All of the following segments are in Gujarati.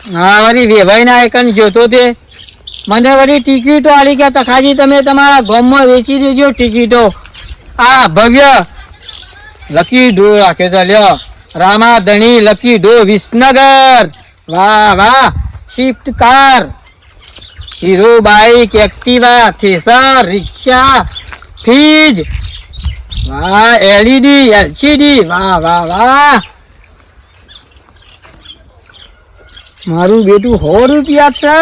હા, વળી વેભાઈ ના એકન જોતો તે. મને વળી ટિકિટો આલી કે તખાજી તમે તમારા ગામમાં વેચી દેજો ટિકિટો. આ ભવ્ય લકી ડો રાખે છે, લ્યો. રામા ધણી, લકી ડો વિસનગર. વાહ વાહ. Swift car. Hero bike Activa thresher, rickshaw, fridge. વાહ, એલઈડી, એલસીડી. વાહ વાહ વાહ. મારું બેટું સો રૂપિયા છે.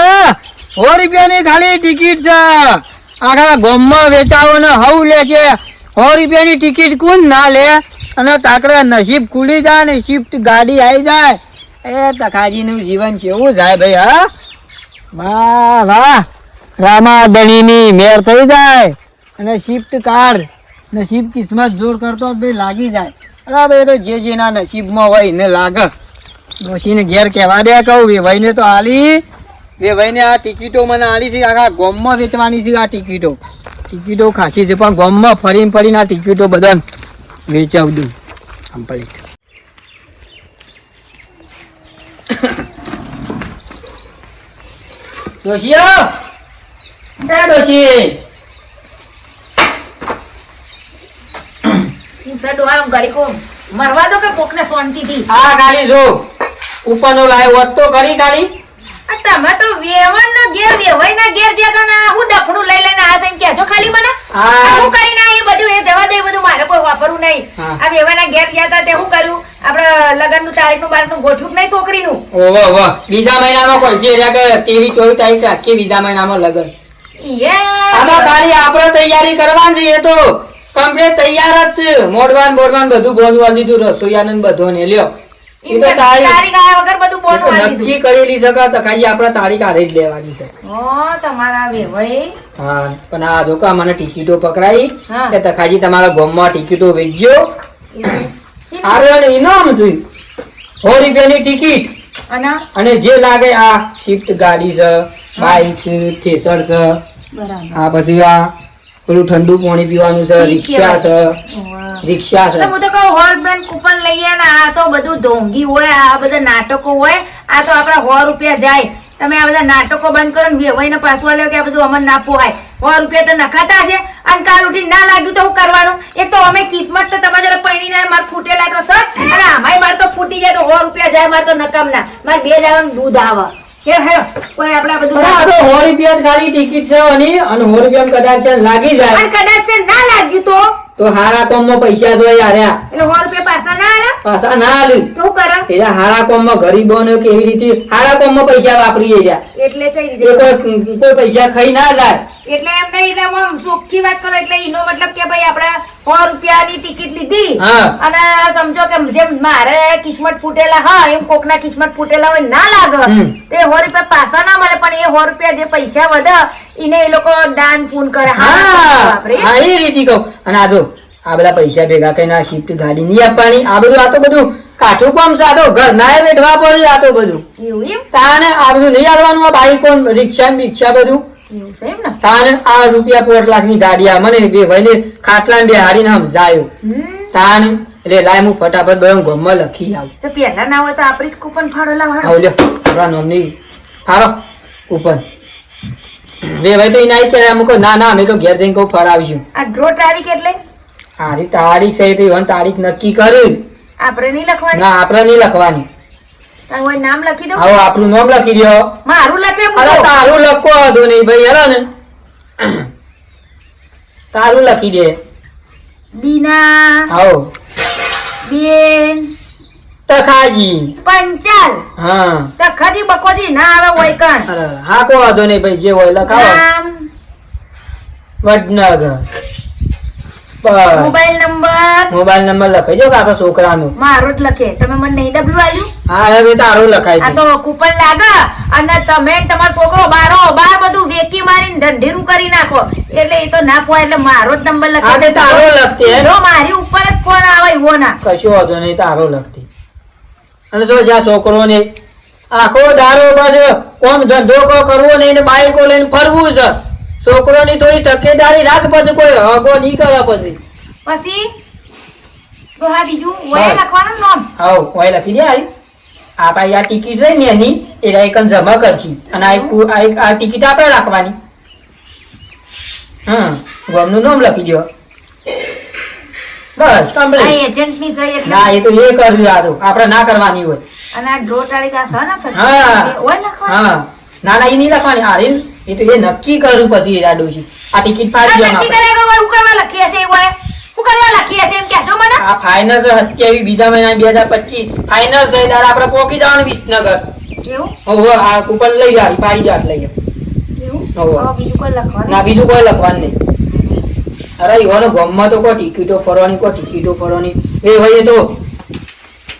સો રૂપિયાની ખાલી ટિકિટ છે. આખા ગામમાં વેચાવો ને હવ લે છે. સો રૂપિયાની ટિકિટ કોણ ના લે? અને તાકડા નસીબ ખુલી જાય ને શિફ્ટ ગાડી આવી જાય. એ તખાજીનું જીવન કેવું જાય ભાઈ, હા? વાહ વાહ. રામાદણીની મેર થઈ જાય. અને શિફ્ટ કાર નસીબ કિસ્મત જોર કરતો ભાઈ લાગી જાય. અરે ભાઈ તો જે જેના નસીબમાં હોય એને લાગે. ડોશીને ઘેર કહેવા દે કહું વેભાઈને તો આલી. વેભાઈને આ ટિકિટો મને આલી છે આખા ગોમમાં વેચવાની છે આ ટિકિટો. ટિકિટો ખાસી છે પણ ગોમમાં ફરીને ફરીને આ ટિકિટો બધાને વેચાવ દઉં. પડી. ડોશીઓ! ડોશી. સડો આમ ગાડી કો. મરવા દો કે કોકને શાંતિથી હા ખાલી જો. ઉપરનો લાય હોત તો ખરી ખાલી? તમે તો વેવણ નો ઘેર વેવણ ના ઘેર જતા ના હું ડફણું લઈ લઈને આ તેમ કહેજો ખાલી મને. હું. કરીને ના એ બધું એ જવા દે બધું મારે કોઈ વાપરવું નહીં. આ વેવણ ના ઘેર ગયા તા શું કર્યું? આપણે લગનનું તારીખનું બારીખનું ગોઠવું નહીં છોકરી નું ઓહો ઓહો બીજા મહિનામાં કોઈ છે કે તેવી ચોવીસ તારીખ આખી બીજા મહિનામાં લગન? આમાં ખાલી આપણે તૈયારી કરવાની છે એ તો કમ્પ્લીટ તૈયાર જ છે. મોડવાન મોડવાન બધું બોલવા લીધું દીધું રસોઈયાને ને બધો ને લ્યો. તારીખ તારીખ આયા વગર બધું એ બોલવું તો વાળી નક્કી કરેલી છે કે ખાલી આપણે તારીખ આરે જ લેવાની છે. ઓ તમારા વેવાઈ. હા પણ આ જો મને ટિકિટો પકડાઈ કે તખાજી તમારા ગામમાં ટિકિટો વેચજો. આરે ને ઇનામ છે. સો રૂપિયાની ટિકિટ. અને? જે લાગે આ શિફ્ટ ગાડી છે બાઇક છે થેસર છે આ પછી આ પેલું ઠંડુ પાણી પીવાનું છે રિક્ષા છે રિક્ષા છે. હું તો કહું હોલ બેન કૂપન તો બધું ઢોંગી હોય આ બધા નાટકો હોય આ તો આપણા સો રૂપિયા જાય. તમે આ બધા નાટકો બંધ કરો ને વેવાઈ ને પાછું આલ્યો કે આ બધું અમને ના પોહાય સો રૂપિયા તો નખાતા છે અને કાલ ઉઠી ના લાગ્યું તો હું કરવાનું? એક તો અમે કિસ્મત તો તમારે જરા પૈણી ના મારે ફૂટેલા તો સર. અને આમાંય મારે તો ફૂટી જાય તો સો રૂપિયા જાય મારે તો નકામ ના. મારે બે જવાનું દૂધ આવે. ખાલી ટિકિટ છે અને સો રૂપિયા કદાચ લાગી જાય. કદાચ ના લાગ્યું તો? તો હારા કોમમાં પૈસા જોઈએ આર્યા એટલે સો રૂપિયા પાછા ના આલે? પાછા ના આલી. તો કરે. એટલે હારા કોમમાં ગરીબોને કેવી રીતે હારા કોમમાં પૈસા વાપરી રહ્યા એટલે ચઈ કોઈ કોઈ પૈસા ખાઈ ના જાય. એટલે એમ નહીં એટલે ચોખ્ખી વાત કરો એટલે એનો મતલબ કે ભાઈ આપણે સો રૂપિયાની ટિકિટ લીધી. અને સમજો કે જેમ મારે કિસ્મત ફૂટેલા હા એમ કોકના કિસ્મત ફૂટેલા હોય ના લાગે. તે સો રૂપિયા પાછા ના મળે પણ એ સો રૂપિયા જે પૈસા વધે એને એ લોકો દાન પૂન કરે. હા એ રીતે કહું. અને આ જો આ બધા પૈસા ભેગા કરીને આ શિફ્ટ ગાડી નહીં આપવાની. આ બધું આ તો બધું કાઠું કોમ સાધો ઘર ના બેઠવા પડ્યું આ તો બધું. તાને આ બધું નહીં આવવાનું આ બાઈકો રિક્ષા બિક્ષા બધું. તાને આ રૂપિયા પોઢ લાખની ગાડી મને બે ભાઈને ખાટલા ને બેહાડીને સમજાયો હમ. તાન એટલે લાય હું ફટાફટ બધું ગમમાં લખી આવું. તો પેલા ના હોય તો આપણી જ કૂપન ફાળો લાવવાનો આવ લ્યો આપણા નોમની. હારો ઉપર બે ભાઈ તો એના કે અમુક ના ના અમે તો ઘેર જઈને કહું ફરાવીશું. આ ડ્રો તારીખ એટલે? આરી તારીખ છે તો તારીખ નક્કી કરી. આપણે નહીં લખવાની? ના આપણે નહીં લખવાની. તારું નામ લખી દો આવો આપણું નામ લખી દો. મારું લખે અરે તારું લખો નહીં ભાઈ હેરો ને. તારું લખી દે. દીના આવો. બેન તખાજી. પંચાલ. હા. તખાજી બકોજી ના આવે હોય કણ. હા કો વાંધો નહીં ભાઈ જે હોય લખાવો. વડનગર. બસ મોબાઈલ નંબર? મોબાઈલ નંબર લખાઈ જો કે આપણા છોકરાનો. મારો જ લખે. તમે મને નહીં ડબલું આલ્યું? હા હવે તારું લખાય આ તો કૂપન લાગે. અને તમે તમારો છોકરો બારો બાર બધું વેકી મારીને ઢંઢેરું કરી નાખો. એટલે એ તો ના પોય એટલે મારો જ નંબર હા તે લખે તારો લખતી હે જો મારી ઉપર જ ફોન આવે એવો ના કશું વાંધો નહીં તારો લખતી અને જો જ્યાં છોકરો ને આખો દારો બાજુ કોમ ધંધો કરવો નહીં ને બાઈકો લઈને ફરવું છે. છોકરોની થોડી તકેદારી રાખ પછી કોઈ હગો નહીં કરે પછી? પછી રોહા બીજું? વય લખવાનું નોમ હાઉ કોઈ લખી દે આઈ આ પાછી આ ટિકિટ રહી ને એની એ રાયકન જમા કરશી. અને આ આ ટિકિટ આપણે રાખવાની. હા ગામનું નામ લખી દો બસ આ એજન્ટની સહી એટલે ના એ તો એ કર્યું આ તો. આપણે ના કરવાની હોય. અને આ ડ્રો તારીખ આ સહ ના હા. ઓય લખવાનું. હા. ના ના એ નહીં લખવાની. હારી એ તો એ નક્કી કરું પછી એ ડોશી આ ટિકિટ ફાડી ફાડી નક્કી કરે કોઈ કરો, લખી હશે એવું હોય? હું લખી હશે એમ કહેજો મને. આ ફાઇનલ છે અત્યારે બીજા મહિના બે હજાર પચીસ. ફાઇનલ છે ત્યારે આપણે પોકી જવાનું વિસનગર. એવું? ઓહો આ કૂપન લઈ જાય પાડી જાત લઈ એવું? ઓહો બીજું કોઈ લખવાનું? ના બીજું કોઈ લખવાનું નહીં. અરે ઈવાનો ગમમાં તો કોઈ ટિકિટો ફરવાની કોઈ ટિકિટો ફરવાની. એ ભાઈ એ તો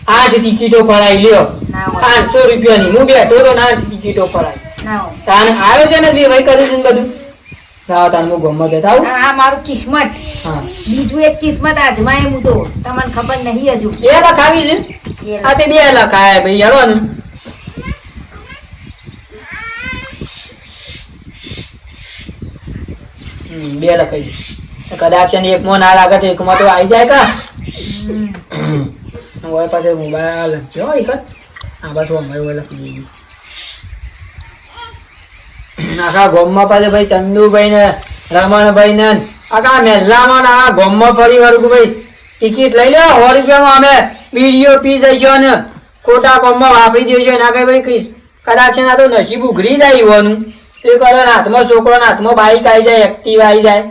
આજ ટિકિટો ફરાઈ લ્યો. પાંચસો રૂપિયાની. હું બેઠો તો ના ટિકિટો ફરાય ના આવ્યો તાને ને જ ભાઈ કર્યું છે ને બધું? લાવો તાને હું જતા આવું. આ મારું કિસ્મત. હા. બીજું એક કિસ્મત આજમાય હું તો તમને ખબર નહીં હજુ. બે લખાવી છે? એ આ તે બે ભાઈ હેડો ને. હમ, બે લખાઈ દે કદાચ છે ને એકમાં ના લાગે તો એકમાં તો આવી જાય કા. હોય પાસે મોબાઈલ એક આ બાજુ અમારે લખી દઈએ આખા ગોમમાં પાસે ભાઈ ચંદુભાઈ ને રમણભાઈ ને આખા મહેલામાં ને આ ગોમમાં ફરી વળગું ભાઈ. ટિકિટ લઈ લો સો રૂપિયામાં અમે બીડીઓ પી જઈશો ને ખોટા ગોમમાં વાપરી દેજો. એના કઈ ભાઈ કદાચ છે ને આ તો નસીબ ઉઘરી જાય હોવાનું એ કરે હાથમાં છોકરો ને હાથમાં બાઈક આવી જાય એક્ટિવ આવી જાય.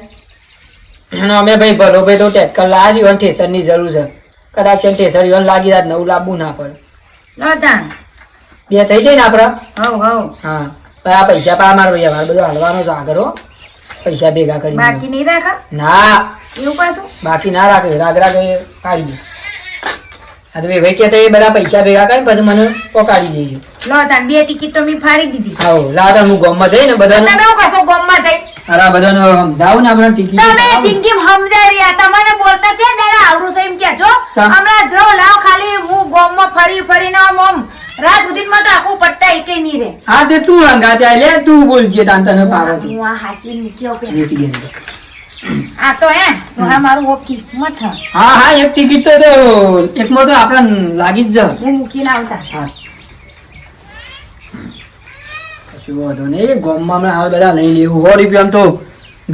અને અમે ભાઈ ભલો ભાઈ તો ટેક્કર છે ઈવન ઠેસરની જરૂર છે. કદાચ ને ઠેસર ઈવન લાગી જાય નવું લાવવું ના પડે. બે થઈ જાય ને આપડે. હા. પણ આ પૈસા પા મારો ભાઈ અમારે બધું હાલવાનો છે આગળ પૈસા ભેગા કરી બાકી નહીં રાખા? ના. એવું પાછું? બાકી ના રાખે. રાગ રાગ કાઢી દે. હા તો ભાઈ તો એ બધા પૈસા ભેગા કરીને પછી મને પોકાડી દેજો. લો તાન બે ટિકિટ તો મેં ફાડી દીધી. આવો લાવતા હું ગામમાં જઈને બધા તમે હું કશો ગોમમાં જઈ. અરે આ બધાને સમજાવું ને આપણે ટિકિટ તમે જિંદગી સમજાઈ રહ્યા. તમને બોલતા છે દાડા આવડું છે એમ કે છો. હમણાં જો લાવ ખાલી. હું ગોમમાં ફરી ફરીને આમ. રાત સુધીમાં તો આખું પટ્ટા એકે ની રે હા તે તું હંગાતે લે તું બોલજે તાન તને પાવો તું. હું આ હાચવીને મૂક્યો પેલા. આ તો એ તો મારું ઓ કિસ્મત હા. હા એક ટિકિટ તો તો એકમાં તો આપણે લાગી જ જાય હું મૂકીને આવતા. હા. કશું વાંધો નહીં. ગામમાં હમણાં હાલ બધા લઈ લેવું. સો રૂપિયામાં તો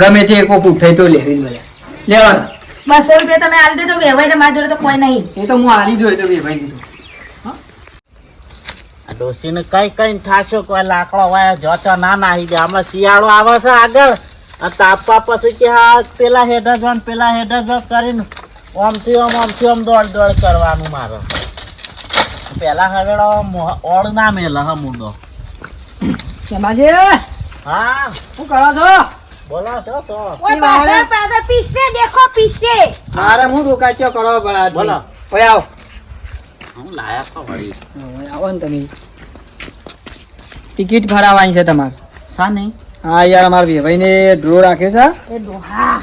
ગમે તે કોક ઉઠાઈ તો લેવી બધા લેવાના. બસો રૂપિયા તમે આલી દેજો વેવાય તો મારી જોડે તો કોઈ નહીં. એ તો હું હારી જોઈ તો બે ભાઈ દીધું આ ડોશીને કઈ કઈ થાશો કોઈ લાકડો વાય જો તો ના નાહી દે. હમણાં શિયાળો આવે છે આગળ. આ તાપવા પછી કે હા પેલા હેઠળ જોન પેલા હેઠળ જો કરીને ઓમથી ઓમ ઓમથી ઓમ દોડ દોડ કરવાનું મારે. પેલા હવે ઓળ ના મેલે હ મુંડો. સમાજે હા. શું કરો છો? બોલો છો? તો ઓય પાછળ પાછળ પીસે દેખો પીસે. મારે હું રોકાચ્યો કરો ભલા બોલો. ઓય આવ. હું લાયા છો વળી? ઓય આવો ને તમે. ટિકિટ ફરાવવાની છે તમારે. સા નહીં હા યાર અમારે વેભાઈને ડ્રો રાખ્યો છે એ ડોહા.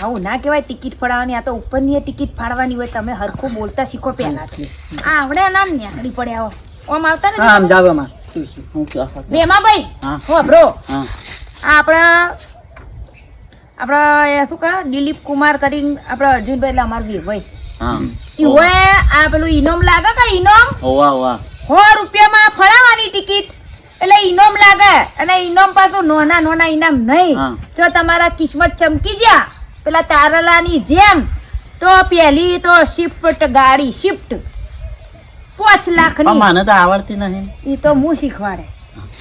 આવું ના કહેવાય ટિકિટ ફાડવાની આ તો ઉપરની ટિકિટ ફાડવાની હોય તમે હરખું બોલતા શીખો પહેલાથી આ આવડે નામ નેકડી પડ્યા હો ઓમ આવતા ને અમારે. હું કહો બેમાં ભાઈ? હા. બ્રો આ આપણા આપણા શું કહે? દિલીપ કુમાર કરીને આપણા અર્જુનભાઈ એટલે અમાર બી ભાઈ હા. ઈ હોય આ પેલું ઇનોમ લાગે કે ઇનોમ હોવા હોવા. સો રૂપિયામાં ફળાવાની ટિકિટ લાગે. અને ઇનોમ પાછું નોના નોના ઇનામ નહીં. જો તમારા કિસ્મત ચમકી ગયા પેલા તારલાની જેમ તો પહેલી તો શિફ્ટ ગાડી શિફ્ટ પાંચ લાખની મને તો આવડતી નહીં. ઈ તો હું શીખવાડે.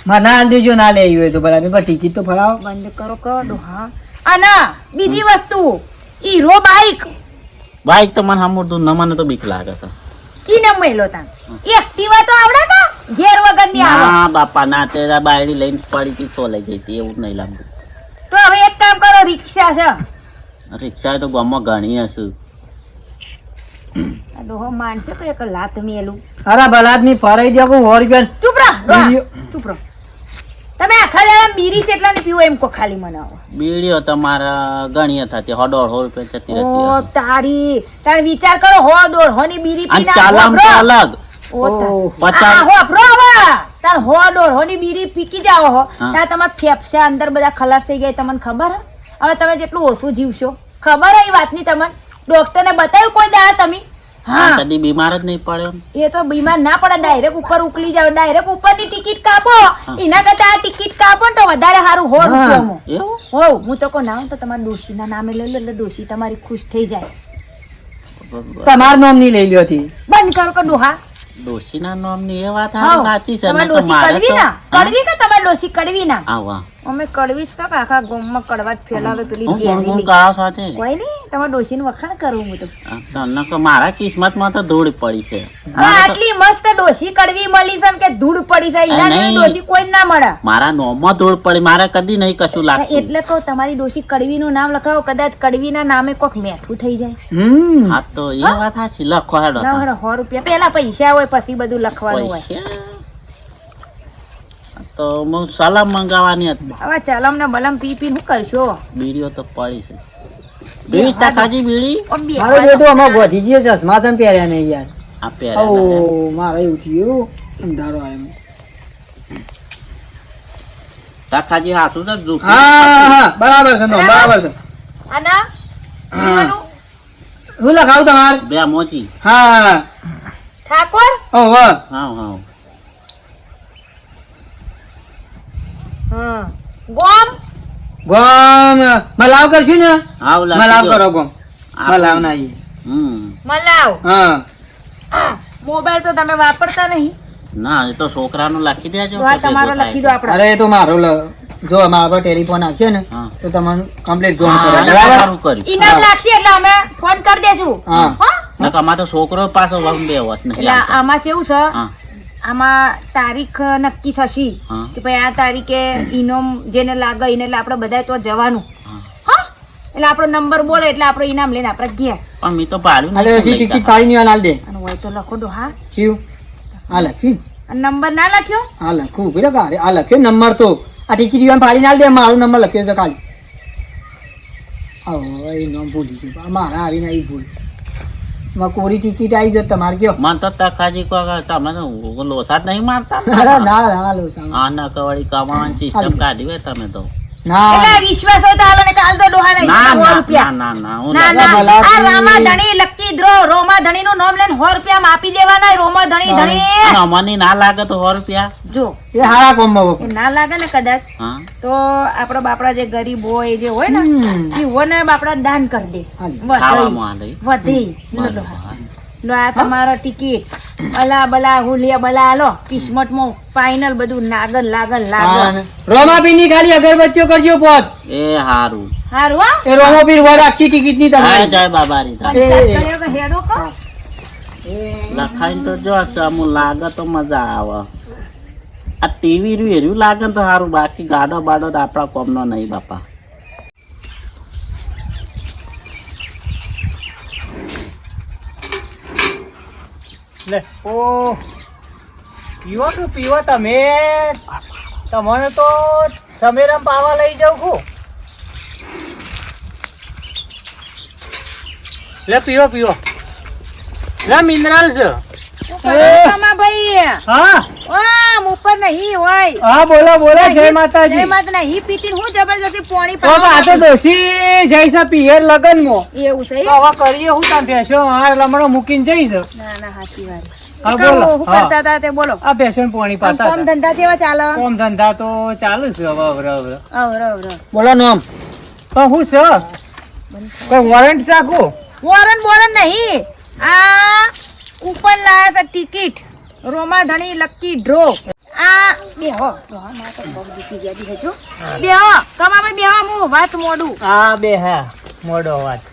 મને ના દેજો ના લે હોય તો બરાબર પણ ટિકિટ તો ફરાવો બંધ કરો કરો હા. અને બીજી વસ્તુ હીરો બાઈક બાઈક તો મને સાંભળતું ન મને તો બીક લાગે છે. ઈ મેલો તા. એક્ટિવા તો આવડે કા ઘેર વગરની આવે. ના બાપા ના તે બાયડી લઈને પડી હતી સો લઈ ગઈ હતી એવું નહીં લાગતું. તો હવે એક કામ કરો રિક્ષા છે. રિક્ષા તો ગામમાં ઘણી હશે. આ ડોહો માનશે તો એક લાત મેલું. અરે બલાદની ફરાઈ જાવ હોર ગયો ચૂપ રહો ચૂપ રહો. તમે આખા દાડા બીડી ચેટલા ને પીવો એમ કો ખાલી મને આવો. બીડીઓ તમારા ઘણી થતી હો દોઢસો રૂપિયા જતી રહેતી ઓ તારી તાર વિચાર કરો હો દોઢ હો ની બીડી પીના ચાલામ ઓ તાર. પચાસ. તાર હો દોઢ હો ની બીડી પીકી જાઓ હો. હા. ત્યાં તમારા ફેફસા અંદર બધા ખલાસ થઈ ગયા તમને ખબર હવે તમે જેટલું ઓછું જીવશો. ખબર હે એ વાતની તમને? ડોક્ટરને બતાવ્યું કોઈ દાડા તમે? હા. કદી બીમાર જ નહીં પડ્યો એ તો બીમાર ના પડે ડાયરેક્ટ ઉપર ઉકલી જાવ ડાયરેક્ટ ઉપરની ટિકિટ કાપો. એના કરતા આ ટિકિટ કાપો ને તો વધારે સારું હો. રૂપિયામાં. હો હું તો કહું ના તો તમારા ડોશીના નામે લઈ લો એટલે ડોશી તમારી ખુશ થઈ જાય. તમારું નામ નહીં લઈ લ્યો હતી બંધ કરો કે ડોહા. ડોશીના નામની એ વાત હાઉ. સાચી છે તમારી ડોશી કડવી ના? કડવી કે તમારે ડોશી કડવી ના? આવા. અમે કડવી જ તો આખા ગોમમાં કડવા જ ફેલાવે પેલી. ગાવા સાથે? કોઈ નહીં તમારા ડોશીનું વખાણ કરું હું તો. આ તો મારા કિસ્મતમાં તો ધૂળ પડી છે. આટલી મસ્ત ડોશી કડવી મળી છે કે ધૂળ પડી છે એના જેવી ડોશી કોઈ ના મળે. મારા નોમમાં ધૂળ પડી મારે કદી નહીં કશું લાગે એટલે કહું તમારી ડોશી કડવીનું નામ લખાવો કદાચ કડવીના નામે કોક મેઠું થઈ જાય. હમ. હા? તો એ વાત હાચી લખો હેડો રૂપિયા. પેલા પૈસા હોય પછી બધું લખવાનું હોય? તો હું સલામ મંગાવવાની હતી. હવે ચલમ ને બલમ પી પી શું કરશો? બીડીઓ તો પડી છે. બીડી તાકાજી બીડી? બે મારો બેટો અમાર ગોધીજી ચશ્મા છે પહેર્યા ને યાર. આ પહેર્યા ઓ મારે એવું થયું. અંધારો આવ્યો. તાકાજી હાસુ તો દુખ. હા હા બરાબર છે નો બરાબર? છે. આના? હું. લખાવ તમાર? બે મોચી. હા. ઠાકોર? ઓ વાહ. હા હા. હમ ગોમ? ગોમ. મલાવ કરશું ને? હાવ મલાવ કરો ગોમ. મલાવ ના ઈ. મલાવ હા. મોબાઈલ તો તમે વાપરતા નહીં. ના એ તો છોકરાનું લખી દેજો. તો તમારો લખી દો આપણે અરે એ તો મારો જો ટેલિફોન આવશે ને તો તમને કમ્પ્લીટ જોઈન કરો બરાબર? ઇનામ લાગશે એટલે અમે ફોન કરી દેશું. હા. નકર અમારે તો છોકરો પાછો બે વર્ષ નહીં એટલે આમાં કેવું છે? હા. આમાં તારીખ નક્કી થશે. કે ભાઈ આ તારીખે ઇનામ જેને લાગે એને એટલે આપણે બધા તો જવાનું. હા. એટલે આપણો નંબર બોલે એટલે આપણો ઇનામ લઈને આપણે ગયા પણ મેં તો પાડું અરે સી ટિકિટ પાડી ની હાલ દે. અને હોય તો લખો દો હા? થયું આ લખી. નંબર ના લખ્યો? હા લખું. પેલો ગારે આ લખ્યો નંબર તો. આ ટિકિટ એમ પાડીને હાલ દે. મારો નંબર લખ્યો છે કાલ આવો એ નામ ભૂલી ગયો. મારા આવીને આવી ભૂલ. માં કોરી ટિકિટ આવી જત તમારે કયો? મને તો ખાજી કો તમે લોસા જ નહીં મારતા. ના ના લોસા. આના કવાડી કમાવાની સિસ્ટમ કાઢી વે તમે તો. ના. વિશ્વાસ હોય તો હાલો ને કાલ તો ડોહા લઈ ના જતા સો ના રૂપિયા. ના ના ના ના ના- ના. ના, આ રામા ધણી લકી ડ્રો રોમા ધણી નું નામ લઈને સો રૂપિયા માપી દેવાના રોમા ધણી. ધણી. અમને ના લાગે તો સો રૂપિયા. જો. એ હારા ના લાગે ને કદાચ. હા. તો આપણા બાપડા જે ગરીબ હોય જે હોય ને. એ હોય ને બાપડા દાન કરી દે. વધી લો. આ તમારો ટિકિટ. અલા બલા હુલિયા બલા લો કિસ્મતમાં ફાઇનલ બધું નાગન લાગન હા, લાગન. ને. ખાલી અગરબત્તીઓ કરજો પોત. એ હારું. હારું હા. એ રોમાપીર વર આખી ટિકિટની તમારી. જય બાબા રી એ- કર્યો હેડો કો? લખાઈ તો જો સમૂહ લાગે તો મજા આવે. આ ટીવી રહ્યું લાગે તો સારું બાકી ગાડો બાડો તો આપણા કોમનો નહીં બાપા. લે ઓ. પીવો તો પીવો તમે? તમને તો સમેરમ પાવા લઈ જાઉં છું. લે પીવો પીવો. લે મિનરલ્સ ભાઈ હા. આમ ઉપર નહીં હોય. હા બોલો બોલો જય જય માતા નહીં પીતી હું જબરજસ્તી પોણી પાવ આ તો ડોસી જઈશ પિયર લગન મો એવું છે તો હવે કરીએ હું ત્યાં ભેસો હાર લમણો મૂકીને જઈશ. ના ના હાચી વાત. હા, બોલો. શું કરતા હતા તે બોલો. આ ભેંસો પાણી પાતા કામ ધંધા કેવા ચાલે? કોમ ધંધા તો ચાલુ છે હવે હવે હવે. અવર અવર બોલો નામ. પણ હું છે? કોઈ વોરંટ સાખું વોરન બોરન નહીં. આ કૂપન લાયા હતા ટિકિટ. રોમા ધણી લકી ડ્રો. આ બેહો. બેહો તમારે બેહો હું વાત મોડું. હા મોડો વાત.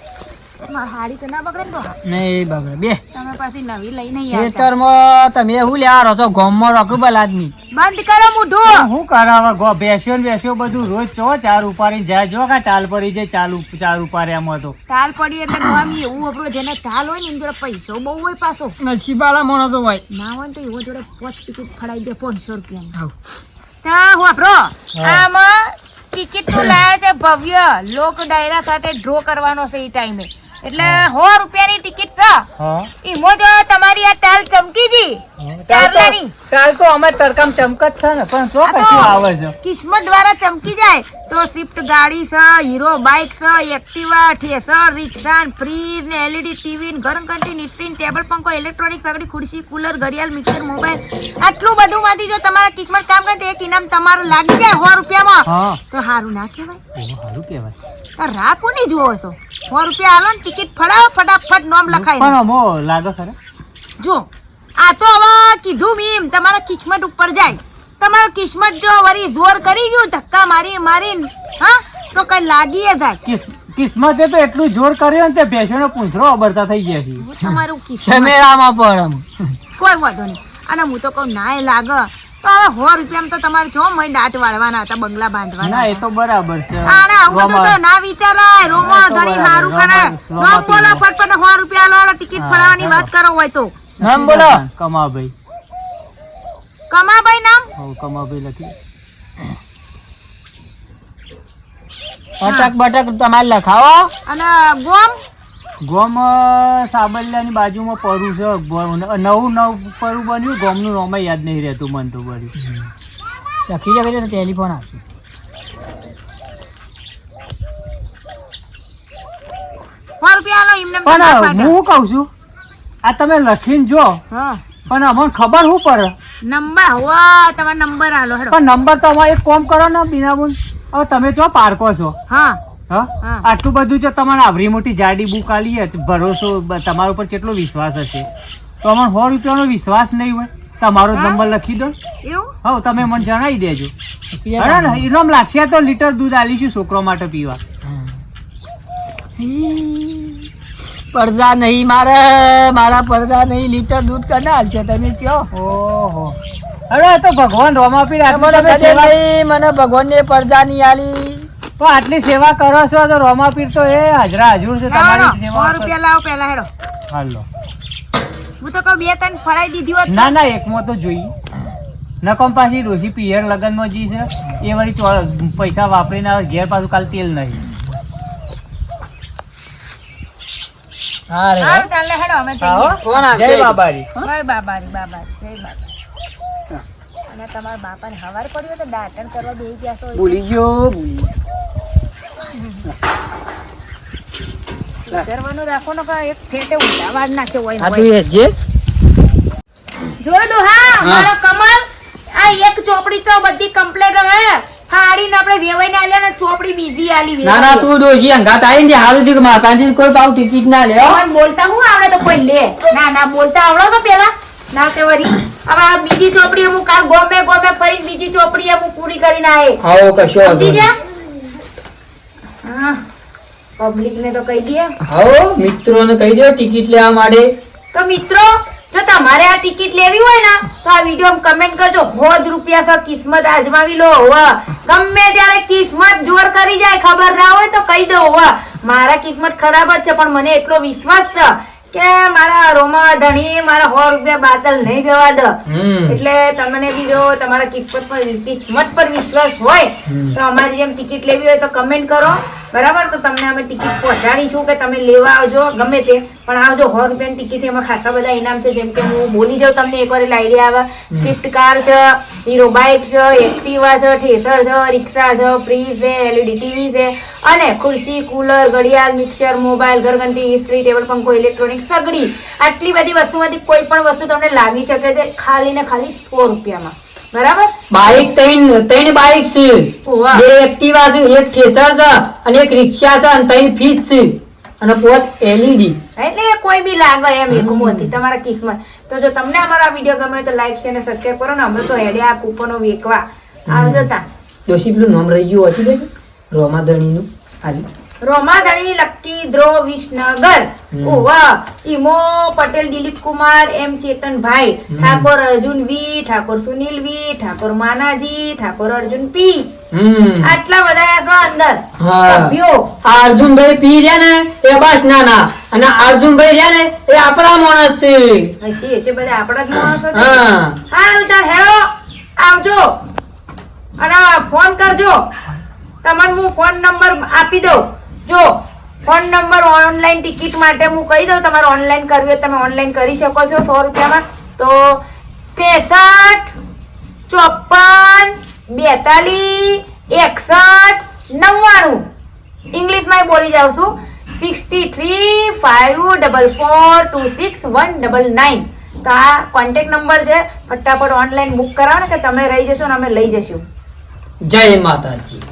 મારી તો ના બગડે ને નહીં બગડે. બે. તમે પાછી નવી લઈ ખેતરમાં તમે શું લ્યા રહો છો? ગામમાં રખબલ આદમી બંધ કરો મોઢું. શું કરાવે ગો બેસ્યો ને બેસ્યો બધું. રોજ ચો ચાર ઉપાડી જાય. જો કા ટાલ પડી જાય ચાલુ ચાર ઉપાડ્યામાં તો. તાલ પડી એટલે એવું આપણો જેને ટાલ હોય ને એની જોડે પૈસો બહુ હોય પાછો. નસીબાળા માણસો હોય. ના હોય તો એવો જોડે પોચ ટિકિટ ફડાઈ દે પાંચસો રૂપિયા. ત્યાં વાપરો આમાં ટિકિટનું લાયા છે ભવ્ય. લોક ડાયરા સાથે ડ્રો કરવાનો છે એ ટાઈમે એટલે સો રૂપિયાની ટિકિટ છે. ઈમો જો તમારી આ ટાલ ચમકી જી. ટાલ તો અમે તરકામ ચમકત છે ને પણ શું કશું આવે છે. કિસ્મત દ્વારા ચમકી જાય. તો સ્વિફ્ટ ગાડી છે હીરો બાઇક છે એક્ટિવા ઠેસર રિક્ષા ફ્રીજ ને એલઈડી ટીવી ને ગરમ ઘંટી નીસ્ટ્રીન ટેબલ પંખો ઇલેક્ટ્રોનિક સગડી ખુરશી કુલર ઘડિયાળ મિક્સર મોબાઈલ આટલું બધું માંથી જો તમારા કિકમાં કામ કરે તો એક ઇનામ તમારું લાગી જાય સો રૂપિયામાં. તો સારું ના કહેવાય. સારું કહેવાય. રાહ કોની જુઓ છો. સો રૂપિયા આલો ને ટિકિટ ફડાવો ફટાફટ નોમ લખાય પણ અમો લાગે જો આ તો હવે કીધું મીમ તમારા કિસ્મત ઉપર જાય. તમારું કિસ્મત જો વળી જોર કરી ગયું ધક્કા મારી મારીને હા તો કઈ લાગી એ જાય કિસ્મતે તો એટલું જોર કર્યો ને તે ભેંસોનો પૂંછરો અબરતા થઈ ગયા છે. તમારું કિસ્મત કેમેરામાં પણ કોઈ વાંધો નહીં. અને હું તો કહું ના એ લાગે. તો હવે સો રૂપિયામાં તો તમારે જો મય દાંત વાળવાના હતા બંગલા બાંધવાના ના એ તો બરાબર છે. આને આવું તો ના વિચારાય. રોમો ઘણી સારું કરે રોમ બોલો ફટફટ સો રૂપિયા લો ટિકિટ ફરાવાની વાત કરો હોય તો. નામ બોલો. કમાભાઈ. કમાભાઈ નામ? કમાભાઈ લખી અટક બટક તમારે લખાવો. અને ગોમ? ગોમ સાબલિયાની બાજુમાં પરું છે નવું નવું પરું બન્યું ગોમનું નામ યાદ નહીં રહેતું મન તો બર્યું લખી શકે તો ટેલિફોન આપશે. પણ હું કઉ છું આ તમે લખીને જો. હા. પણ અમને ખબર શું પડે? નંબર હવા તમારો નંબર આલો હેડો. પણ નંબર તો અમારે એક કોમ કરો ને બીનાબુન. હવે તમે છો પાર્કો છો. હા. હા? હા. આટલું બધું છે તમારે આવરી મોટી જાડી બુક આલી છે, ભરોસો તમારા ઉપર કેટલો વિશ્વાસ હશે? તો અમને સો રૂપિયાનો વિશ્વાસ નહીં હોય. તમારો નંબર લખી દો. એવું? હા તમે મને જણાવી દેજો. હા ને લાગશે તો લીટર દૂધ આલીશું છોકરો માટે પીવા. પડદા નહીં મારે મારા પડદા નહીં લીટર દૂધ કને હાલશે તમે કયો? ઓહો. અરે આ તો ભગવાન રોમાપીર આટલી મને ભગવાન ને મને ભગવાનને પડદા નહીં આલી. તો આટલી સેવા કરો છો તો રોમાપીર તો એ હાજરા હાજર છે તમારી સેવા રૂપિયા લાવો પેલા હેડો. હાલો. હું તો કહું બે ત્રણ ફરાઈ દીધી હોત ના ના એકમાં તો જોઈએ નકમ પાછી રોજી પિયર લગનમાં જી છે. એ વળી ચો- પૈસા વાપરીને આવે ઘેર પાછું કાલ તેલ નહીં. હા રે. હારું ચાલે હેડો અમે આવો જઈએ જય બાબારી જય બાબારી બાબારી જય બાબા અને તમારા બાપાને હવાર પડ્યો તો દાંતણ કરવા બેસી ગયા છો. ભૂલી ગયો કરવાનું રાખો ને કે એક ઠેઠે ઉડાવા જ નાખ્યો હોય ને આ હોય. તું જે. જો ડોહા મારો કમલ આ એક ચોપડી તો બધી કમ્પ્લીટ હવે ફાડીને આપણે વેવાઈને આલ્યા ને ચોપડી બીજી આલી ના ના તું ડોશી અંગાત આવીને હારું દીક માર પાસેથી કોઈ પાવ ટિકિટ ના લે. પણ બોલતા હું આવડે તો કોઈ લે. ના ના બોલતા આવડો તો પેલા. ના કે વરી. હવે આ બીજી ચોપડી હું કાલ ગોમે ગોમે ફરી બીજી ચોપડી હું પૂરી કરીને આવે આવો કશો સમજી જા. પબ્લિક ને તો કહી દે. હા મિત્રો ને કહી દો ટિકિટ લેવા માટે. તો મિત્રો જો તમારે આ ટિકિટ લેવી હોય ને, તો આ વીડિયો કમેન્ટ કરજો. હોજ રૂપિયા સર કિસ્મત આજમાવી લો, હોવા. ગમે ત્યારે કિસ્મત જોર કરી જાય, ખબર ના હોય તો કહી દો હોવા. મારા કિસ્મત ખરાબ જ છે, પણ મને એટલો વિશ્વાસ છે. કે મારા રોમા ધણી મારા સો રૂપિયા બાતલ નહીં જવા દે. એટલે તમને બી જો તમારા કિસ્મત પર કિસ્મત પર વિશ્વાસ હોય તો અમારી જેમ ટિકિટ લેવી હોય તો કમેન્ટ કરો. બરાબર? તો તમને અમે ટિકિટ પહોંચાડીશું કે તમે લેવા આવજો ગમે તે. પણ આવજો સો રૂપિયાની ટિકિટ છે એમાં ખાસા બધા ઇનામ છે. જેમ કે હું બોલી જાઉં તમને એકવાર એટલે આઈડિયા આવે. સ્વિફ્ટ કાર છે હીરો બાઇક છે એક્ટિવા છે ઠેસર છે રિક્ષા છે ફ્રીજ છે એલઈડી ટીવી છે. અને ખુરશી કુલર ઘડિયાળ મિક્સર મોબાઈલ ઘરઘંટી ઇસ્ત્રી ટેબલ પંખો ઇલેક્ટ્રોનિક સગડી. આટલી બધી વસ્તુમાંથી કોઈ પણ વસ્તુ તમને લાગી શકે છે ખાલી ને ખાલી સો રૂપિયામાં. બરાબર? બાઇક ત્રણ ત્રણ બાઇક છે. બે એક્ટિવા છે એક થેસર છે અને એક રિક્ષા છે અને ત્રણ ફીટ છે. અને પોચ એલઈડી. એટલે કોઈ બી લાગે એમ એકમોથી તમારા કિસ્મત. તો જો તમને અમારા વીડિયો ગમે તો લાઈક શેર અને સબસ્ક્રાઇબ કરો ને અમે તો હેડે આ કૂપનો વેકવા. આવજો તા. જોશી પેલું નામ રહી ગયું હશે રોમાધણીનું. હાલી. રોમાધણી લક્કી દ્રો વિસનગર. ઓવા ઈમો પટેલ દિલીપ કુમાર એમ ચેતનભાઈ. ઠાકોર અર્જુન વી ઠાકોર સુનિલ વી ઠાકોર માનાજી ઠાકોર અર્જુન પી. આટલા બધા તો અંદર. સભ્યો. આ અર્જુનભાઈ પી રહ્યા ને એ બસ નાના. અને અર્જુનભાઈ રહ્યા ને એ આપણા માણસ છે. હશે હશે બધા આપણા જ માણસો છે. હા. હારું તાર હેરો આવજો. અને ફોન કરજો. તમને હું ફોન નંબર આપી દઉં. જો, ફોન નંબર ઓનલાઈન ટિકિટ માટે હું કહી દઉં, તમારે ઓનલાઈન કરવી હોય તમે ઓનલાઈન કરી શકો છો સો રૂપિયામાં. તો ત્રેસઠ ચોપન, બેતાલીસ, એકસઠ, નવ્વાણું. ઇંગ્લિશમાં બોલી જાઉં છું. Sixty three five double four, two six one double nine તો આ કોન્ટેક્ટ નંબર છે. ફટાફટ ઓનલાઈન બુક કરાવો ને કે તમે રહી જશો ને અમે લઈ જશું. જય માતાજી.